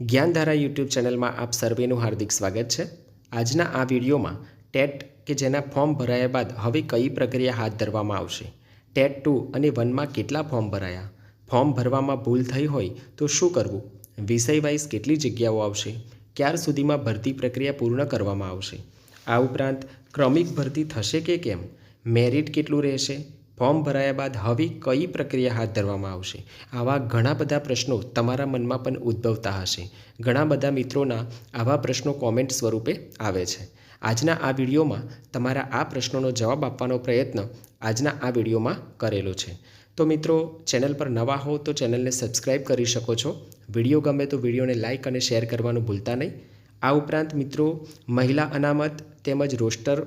જ્ઞાનધારા YouTube ચેનલમાં આપ સર્વેનું હાર્દિક સ્વાગત છે. આજના આ વિડીયોમાં ટેટ, કે જેના ફોર્મ ભરાયા બાદ હવે કઈ પ્રક્રિયા હાથ ધરવામાં આવશે? ટેટ ટુ અને વનમાં કેટલા ફોર્મ ભરાયા? ફોર્મ ભરવામાં ભૂલ થઈ હોય તો શું કરવું? વિષય વાઇઝ કેટલી જગ્યાઓ આવશે? ક્યાર સુધીમાં ભરતી પ્રક્રિયા પૂર્ણ કરવામાં આવશે? આ ઉપરાંત ક્રમિક ભરતી થશે કે કેમ? મેરિટ કેટલું રહેશે? ફોર્મ ભરાયા બાદ હવે કઈ પ્રક્રિયા હાથ ધરવામાં આવશે? આવા ઘણા બધા પ્રશ્નો તમારા મનમાં પણ ઉદ્ભવતા હશે. ઘણા બધા મિત્રોના આવા પ્રશ્નો કોમેન્ટ સ્વરૂપે આવે છે. આજના આ વિડીયોમાં તમારા આ પ્રશ્નોનો જવાબ આપવાનો પ્રયત્ન આજના આ વિડીયોમાં કરેલો છે. તો મિત્રો, ચેનલ પર નવા હો તો ચેનલને સબસ્ક્રાઈબ કરી શકો છો. વીડિયો ગમે તો વિડીયોને લાઇક અને શેર કરવાનું ભૂલતા નહીં. આ ઉપરાંત મિત્રો, મહિલા અનામત તેમજ રોસ્ટર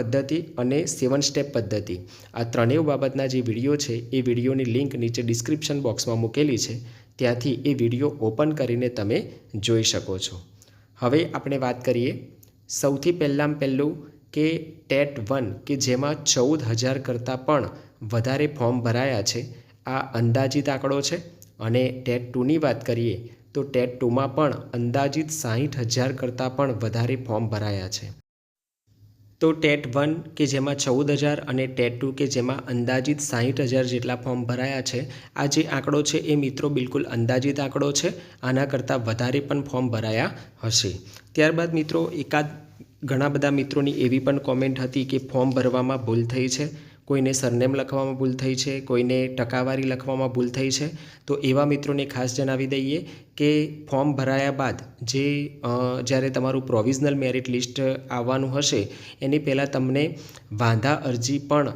પદ્ધતિ અને સેવન સ્ટેપ પદ્ધતિ. આ ત્રણેય બાબતના જે વીડિયો છે, એ વિડીયોની લિંક નીચે ડિસ્ક્રિપ્શન બોક્સમાં મૂકેલી છે. ત્યાંથી એ વીડિયો ઓપન કરીને તમે જોઈ શકો છો. હવે આપણે વાત કરીએ સૌથી પહેલાં પહેલું કે ટેટ વન, કે જેમાં ચૌદ હજાર કરતાં પણ વધારે ફોર્મ ભરાયા છે. આ અંદાજિત આંકડો છે અને ટેટ ટુની વાત કરીએ તો ટેટ ટુમાં પણ અંદાજિત સાહીઠ હજાર કરતાં પણ વધારે ફોર્મ ભરાયા છે. તો ટેટ વન કે જેમાં ચૌદ હજાર અને ટેટ ટુ કે જેમાં અંદાજિત સાહીઠ હજાર જેટલા ફોર્મ ભરાયા છે, આ જે આંકડો છે એ મિત્રો બિલકુલ અંદાજિત આંકડો છે, આના કરતાં વધારે પણ ફોર્મ ભરાયા હશે. ત્યારબાદ મિત્રો એકાદ ઘણા બધા મિત્રોની એવી પણ કોમેન્ટ હતી કે ફોર્મ ભરવામાં ભૂલ થઈ છે. કોઈને સરનેમ લખવામાં ભૂલ થઈ છે, કોઈને ટકાવારી લખવામાં ભૂલ થઈ છે, તો એવા મિત્રોને ખાસ જણાવી દઈએ કે ફોર્મ ભરાયા બાદ જે જ્યારે તમારું પ્રોવિઝનલ મેરિટ લિસ્ટ આવવાનું હશે, એની પહેલાં તમને વાંધા અરજી પણ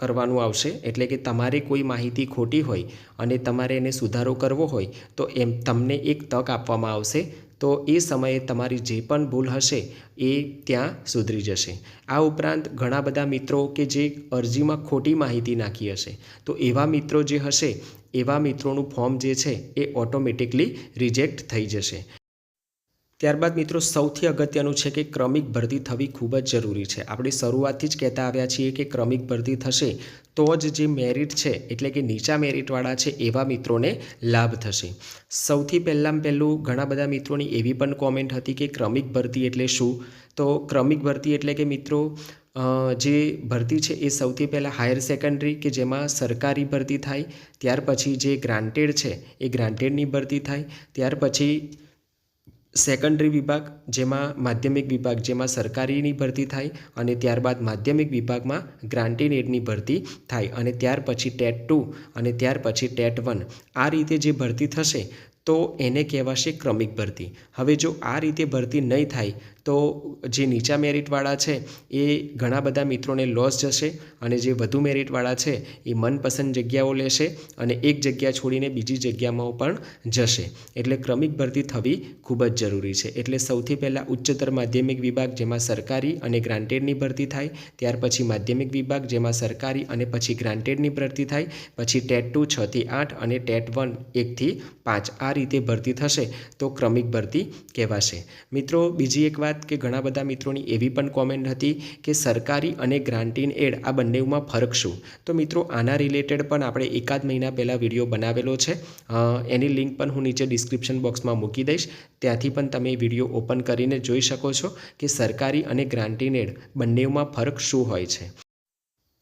કરવાનું આવશે. એટલે કે તમારે કોઈ માહિતી ખોટી હોય અને તમારે એને સુધારો કરવો હોય, તો એમ તમને એક તક આપવામાં આવશે. તો એ સમયે તમારી જે પણ ભૂલ હશે એ ત્યાં સુધરી જશે. આ ઉપરાંત ઘણા બધા મિત્રો કે જે અરજીમાં ખોટી માહિતી નાખી હશે, તો એવા મિત્રો જે હશે, એવા મિત્રોનું ફોર્મ જે છે એ ઓટોમેટિકલી રિજેક્ટ થઈ જશે. ત્યારબાદ મિત્રો સૌથી અગત્યનું છે કે ક્રમિક ભરતી થવી ખૂબ જ જરૂરી છે. આપણે શરૂઆતથી જ કહેતા આવ્યા છીએ કે ક્રમિક ભરતી થશે તો જ જે મેરિટ છે, એટલે કે નીચા મેરિટવાળા છે, એવા મિત્રોને લાભ થશે. સૌથી પહેલાં પહેલું, ઘણા બધા મિત્રોની એવી પણ કોમેન્ટ હતી કે ક્રમિક ભરતી એટલે શું? તો ક્રમિક ભરતી એટલે કે મિત્રો જે ભરતી છે એ સૌથી પહેલાં હાયર સેકન્ડરી કે જેમાં સરકારી ભરતી થાય, ત્યાર પછી જે ગ્રાન્ટેડ છે એ ગ્રાન્ટેડની ભરતી થાય, ત્યાર પછી સેકન્ડરી વિભાગ, જેમાં માધ્યમિક વિભાગ, જેમાં સરકારીની ભરતી થાય અને ત્યારબાદ માધ્યમિક વિભાગમાં ગ્રાન્ટેડ એડની ભરતી થાય અને ત્યાર પછી ટેટ ટુ અને ત્યાર પછી ટેટ વન. આ રીતે જે ભરતી થશે, તો એને કહેવાશે ક્રમિક ભરતી. હવે જો આ રીતે ભરતી નહીં થાય તો જે નીચા મેરિટવાળા છે, એ ઘણા બધા મિત્રોને લોસ જશે અને જે વધુ મેરિટવાળા છે, એ મનપસંદ જગ્યાઓ લેશે અને એક જગ્યા છોડીને બીજી જગ્યામાં પણ જશે. એટલે ક્રમિક ભરતી થવી ખૂબ જ જરૂરી છે. એટલે સૌથી પહેલાં ઉચ્ચતર માધ્યમિક વિભાગ જેમાં સરકારી અને ગ્રાન્ટેડની ભરતી થાય, ત્યાર પછી માધ્યમિક વિભાગ જેમાં સરકારી અને પછી ગ્રાન્ટેડની ભરતી થાય, પછી ટેટ ટુ છથી આઠ અને ટેટ વન એકથી પાંચ આ રીતે ભરતી થશે તો ક્રમિક ભરતી કહેવાશે. મિત્રો, બીજી એક વાત કે ઘણા બધા મિત્રોની એવી પણ કોમેન્ટ હતી કે સરકારી અને ગ્રાન્ટીન એડ આ બંનેમાં ફરક શું? તો મિત્રો, આના રિલેટેડ પણ આપણે એકાદ મહિના પહેલાં વીડિયો બનાવેલો છે. એની લિંક પણ હું નીચે ડિસ્ક્રિપ્શન બોક્સમાં મૂકી દઈશ. ત્યાંથી પણ તમે વીડિયો ઓપન કરીને જોઈ શકો છો કે સરકારી અને ગ્રાન્ટીન એડ બંનેમાં ફરક શું હોય છે.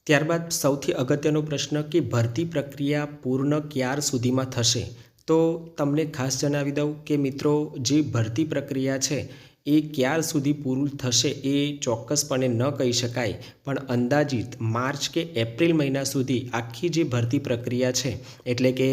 ત્યારબાદ સૌથી અગત્યનો પ્રશ્ન કે ભરતી પ્રક્રિયા પૂર્ણ ક્યાર સુધીમાં થશે? તો તમને ખાસ જણાવી દઉં કે મિત્રો, જે ભરતી પ્રક્રિયા છે એ ક્યાર સુધી પૂરું થશે એ ચોક્કસપણે ન કહી શકાય. પણ અંદાજિત માર્ચ કે એપ્રિલ મહિના સુધી આખી જે ભરતી પ્રક્રિયા છે, એટલે કે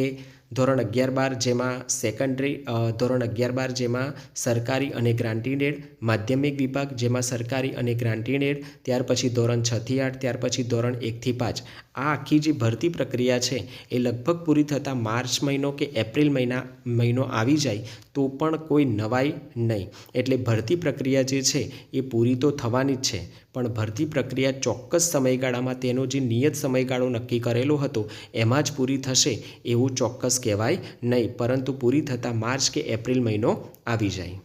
ધોરણ અગિયાર બાર જેમાં સેકન્ડરી ધોરણ અગિયાર બાર જેમાં સરકારી અને ગ્રાન્ટીનેડ માધ્યમિક વિભાગ જેમાં સરકારી અને ગ્રાન્ટીનેડ ત્યાર પછી ધોરણ છથી આઠ, ત્યાર પછી ધોરણ એકથી પાંચ. આ આખી જે ભરતી પ્રક્રિયા છે, એ લગભગ પૂરી થતાં માર્ચ મહિનો કે એપ્રિલ મહિના, મહિનો આવી જાય તો પણ કોઈ નવાઈ નહીં. એટલે ભરતી પ્રક્રિયા જે છે, એ પૂરી તો થવાની જ છે, પણ ભરતી પ્રક્રિયા ચોક્કસ સમયગાળામાં તેનો જે નિયત સમયગાળો નક્કી કરેલો હતો, એમાં જ પૂરી થશે એવું ચોક્કસ કહેવાય નહીં, પરંતુ પૂરી થતાં માર્ચ કે એપ્રિલ મહિનો આવી જાય.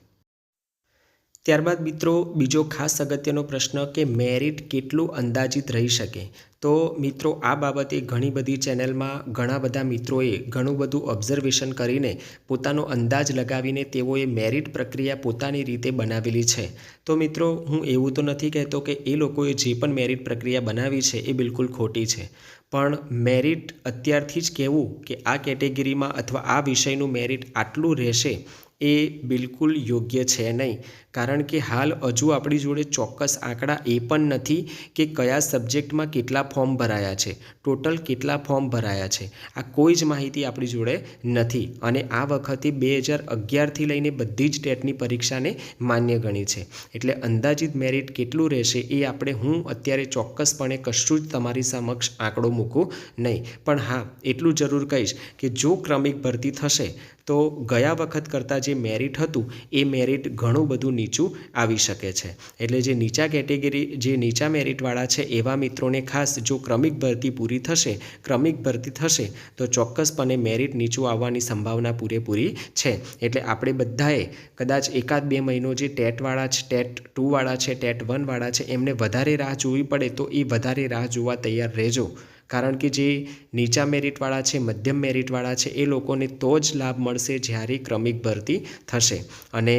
ત્યારબાદ મિત્રો, બીજો ખાસ અગત્યનો પ્રશ્ન કે મેરિટ કેટલું અંદાજિત રહી શકે? તો મિત્રો, આ બાબતે ઘણી બધી ચેનલમાં ઘણા બધા મિત્રોએ ઘણું બધું ઓબ્ઝર્વેશન કરીને પોતાનો અંદાજ લગાવીને તેઓએ મેરિટ પ્રક્રિયા પોતાની રીતે બનાવેલી છે. તો મિત્રો, હું એવું તો નથી કહેતો કે એ લોકોએ જે પણ મેરિટ પ્રક્રિયા બનાવી છે એ બિલકુલ ખોટી છે. પણ મેરિટ અત્યારથી જ કહેવું કે આ કેટેગરીમાં અથવા આ વિષયનું મેરિટ આટલું રહેશે એ બિલકુલ યોગ્ય છે નહીં. કારણ કે હાલ હજુ આપણી જોડે ચોક્કસ આંકડા એ પણ નથી કે કયા સબ્જેક્ટમાં કેટલા ફોર્મ ભરાયા છે. ટોટલ કેટલા ફોર્મ ભરાયા છે. આ કોઈ જ માહિતી આપણી જોડે નથી અને આ વખતે બે હજાર અગિયારથી લઈને બધી જ ટેટની પરીક્ષાને માન્ય ગણી છે. એટલે અંદાજિત મેરિટ કેટલું રહેશે એ આપણે હું અત્યારે ચોક્કસપણે કશું જ તમારી સમક્ષ આંકડો મૂકું નહીં. પણ હા, એટલું જરૂર કહીશ કે જો ક્રમિક ભરતી થશે, તો ગયા વખત કરતાં જે મેરિટ હતું, એ મેરિટ ઘણું બધું નીચું આવી શકે છે. એટલે જે નીચા કેટેગરી, જે નીચા મેરિટવાળા છે, એવા મિત્રોને ખાસ જો ક્રમિક ભરતી પૂરી થશે, ક્રમિક ભરતી થશે, તો ચોક્કસપણે મેરિટ નીચું આવવાની સંભાવના પૂરેપૂરી છે. એટલે આપણે બધાએ કદાચ એકાદ બે મહિનો જે ટેટવાળા છે, ટેટ ટુવાળા છે, ટેટ વનવાળા છે, એમને વધારે રાહ જોવી પડે તો એ વધારે રાહ જોવા તૈયાર રહેજો. કારણ કે જે નીચા મેરિટવાળા છે, મધ્યમ મેરિટવાળા છે, એ લોકોને તો જ લાભ મળશે જ્યારે ક્રમિક ભરતી થશે. અને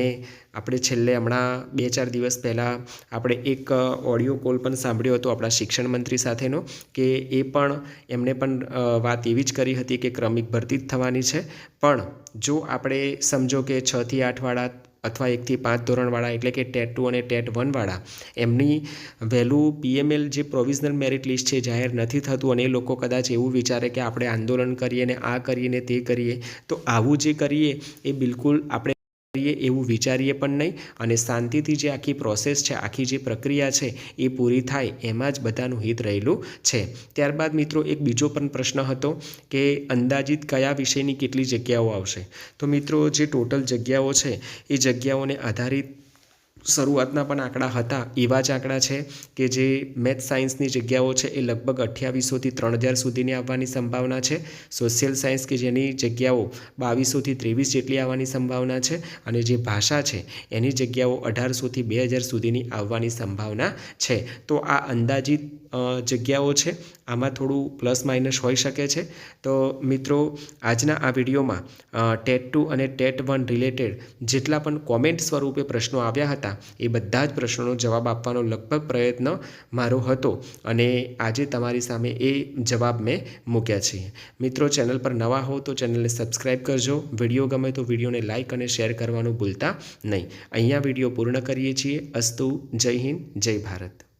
આપણે છેલ્લે હમણાં બે ચાર દિવસ પહેલાં આપણે એક ઓડિયો કોલ પણ સાંભળ્યો હતો આપણા શિક્ષણ મંત્રી સાથેનો, કે એ પણ એમણે પણ વાત એવી જ કરી હતી કે ક્રમિક ભરતી જ થવાની છે. પણ જો આપણે સમજો કે છથી આઠવાળા અથવા એકથી પાંચ ધોરણવાળા એટલે કે ટેટ ટુ અને ટેટ વનવાળા, એમની વહેલું પીએમએલ જે પ્રોવિઝનલ મેરિટ લિસ્ટ છે જાહેર નથી થતું અને એ લોકો કદાચ એવું વિચારે કે આપણે આંદોલન કરીએ ને આ કરીએ ને તે કરીએ, તો આવું જે કરીએ એ બિલકુલ આપણે કરીએ એવું વિચારીએ પણ નહીં અને શાંતિથી જે આખી પ્રોસેસ છે, આખી જે પ્રક્રિયા છે એ પૂરી થાય એમાં જ બધાનું હિત રહેલું છે. ત્યારબાદ મિત્રો એક બીજો પણ પ્રશ્ન હતો કે અંદાજિત કયા વિષયની કેટલી જગ્યાઓ આવશે? તો મિત્રો જે ટોટલ જગ્યાઓ છે એ જગ્યાઓને આધારિત શરૂઆતના પણ આંકડા હતા, એવા જ આંકડા છે કે જે મેથ સાયન્સની જગ્યાઓ છે એ લગભગ અઠ્યાવીસોથી ત્રણ હજાર સુધીની આવવાની સંભાવના છે. સોશિયલ સાયન્સ કે જેની જગ્યાઓ બાવીસોથી ત્રેવીસ જેટલી આવવાની સંભાવના છે અને જે ભાષા છે એની જગ્યાઓ અઢારસોથી બે હજાર સુધીની આવવાની સંભાવના છે. તો આ અંદાજિત જગ્યાઓ છે, આમાં થોડું પ્લસ માઇનસ હોઈ શકે છે. તો મિત્રો, આજના આ વિડીયોમાં ટેટ ટુ અને ટેટ વન રિલેટેડ જેટલા પણ કોમેન્ટ સ્વરૂપે પ્રશ્નો આવ્યા હતા, એ બધા જ પ્રશ્નોનો જવાબ આપવાનો લગભગ પ્રયત્ન મારો હતો અને આજે તમારી સામે એ જવાબ મેં મૂક્યા છે. મિત્રો, ચેનલ પર નવા હો તો ચેનલને સબસ્ક્રાઈબ કરજો. વીડિયો ગમે તો વિડીયોને લાઇક અને શેર કરવાનું ભૂલતા નહીં. અહીંયા વીડિયો પૂર્ણ કરીએ છીએ. અસ્તુ, જય હિન્દ, જય ભારત.